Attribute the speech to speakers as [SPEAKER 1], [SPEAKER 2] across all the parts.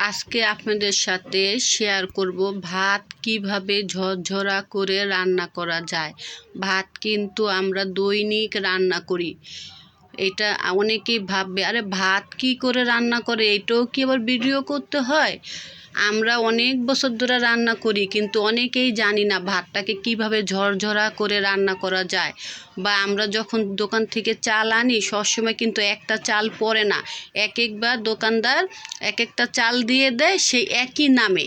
[SPEAKER 1] আজকে আপনাদের সাথে শেয়ার করব ভাত কীভাবে ঝরঝরা করে রান্না করা যায়। ভাত কিন্তু আমরা দৈনিক রান্না করি। এটা অনেকেই ভাববে, আরে ভাত কি করে রান্না করে? এটাও কি আবার ভিডিও করতে হয়? আমরা অনেক বছর ধরে রান্না করি, কিন্তু অনেকেই জানি না ভাতটাকে কীভাবে ঝরঝরা করে রান্না করা যায়। বা আমরা যখন দোকান থেকে চাল আনি, সবসময় কিন্তু একটা চাল পড়ে না। এক একবার দোকানদার এক একটা চাল দিয়ে দেয় সেই একই নামে।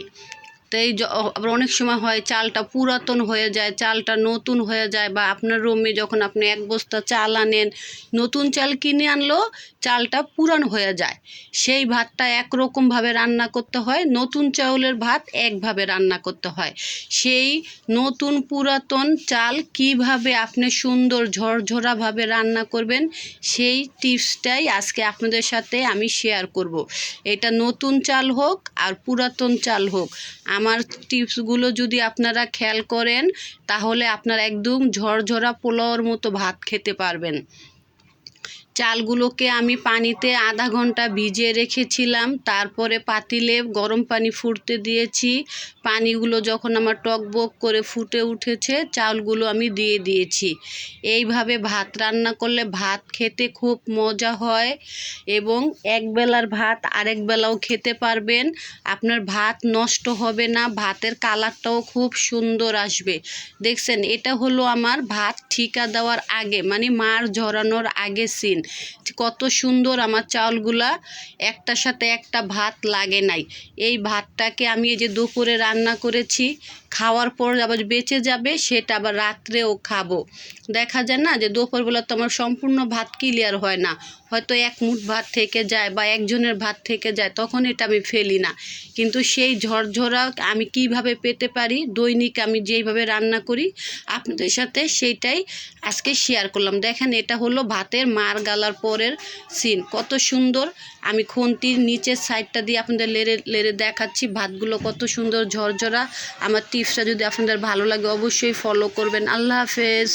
[SPEAKER 1] তো এই আবার অনেক সময় হয় চালটা পুরাতন হয়ে যায়, চালটা নতুন হয়ে যায় বা আপনার রুমে যখন আপনি এক বস্তা চাল আনেন, নতুন চাল কিনে আনলো চালটা পুরান হয়ে যায়। সেই ভাতটা একরকমভাবে রান্না করতে হয়, নতুন চাউলের ভাত একভাবে রান্না করতে হয়। সেই নতুন পুরাতন চাল কীভাবে আপনি সুন্দর ঝরঝরাভাবে রান্না করবেন, সেই টিপসটাই আজকে আপনাদের সাথে আমি শেয়ার করব। এটা নতুন চাল হোক আর পুরাতন চাল হোক। আমার টিপসগুলো যদি আপনারা খেয়াল করেন, তাহলে আপনারা একদম ঝরঝরা পোলাওর মতো ভাত খেতে পারবেন। চালগুলোকে আমি পানিতে আধা ঘণ্টা ভিজিয়ে রেখেছিলাম। তারপরে পাতিলে গরম পানি ফুটতে দিয়েছি। পানিগুলো যখন আমার টকবক করে ফুটে উঠেছে, চালগুলো আমি দিয়ে দিয়েছি। এইভাবে ভাত রান্না করলে ভাত খেতে খুব মজা হয় এবং এক বেলার ভাত আরেক বেলাও খেতে পারবেন। আপনার ভাত নষ্ট হবে না, ভাতের কালারটাও খুব সুন্দর আসবে। দেখছেন, এটা হলো আমার ভাত ঠিকা দেওয়ার আগে মানে মার ঝরানোর আগে সিন কত সুন্দর আমার চাউলগুলা একটার সাথে একটা ভাত লাগে নাই। এই ভাতটাকে আমি এই যে দুপুরে রান্না করেছি, খাওয়ার পর আবার বেঁচে যাবে, সেটা আবার রাত্রেও খাব। দেখা যায় না যে দুপুরবেলা তো আমার সম্পূর্ণ ভাত ক্লিয়ার হয় না। হয়তো এক মুঠ ভাত থেকে যায় বা একজনের ভাত থেকে যায়, তখন এটা আমি ফেলি না। কিন্তু সেই ঝরঝরা আমি কীভাবে পেতে পারি, দৈনিক আমি যেইভাবে রান্না করি, আপনাদের সাথে সেইটাই আজকে শেয়ার করলাম। দেখেন এটা হলো ভাতের মার গালার পরের সিন কত সুন্দর। আমি খুন্তির নিচের সাইডটা দিয়ে আপনাদের লেড়ে লেড়ে দেখাচ্ছি। ভাতগুলো কত সুন্দর ঝরঝরা। আমার টিপসটা যদি আপনাদের ভালো লাগে অবশ্যই ফলো করবেন। আল্লাহ হাফেজ।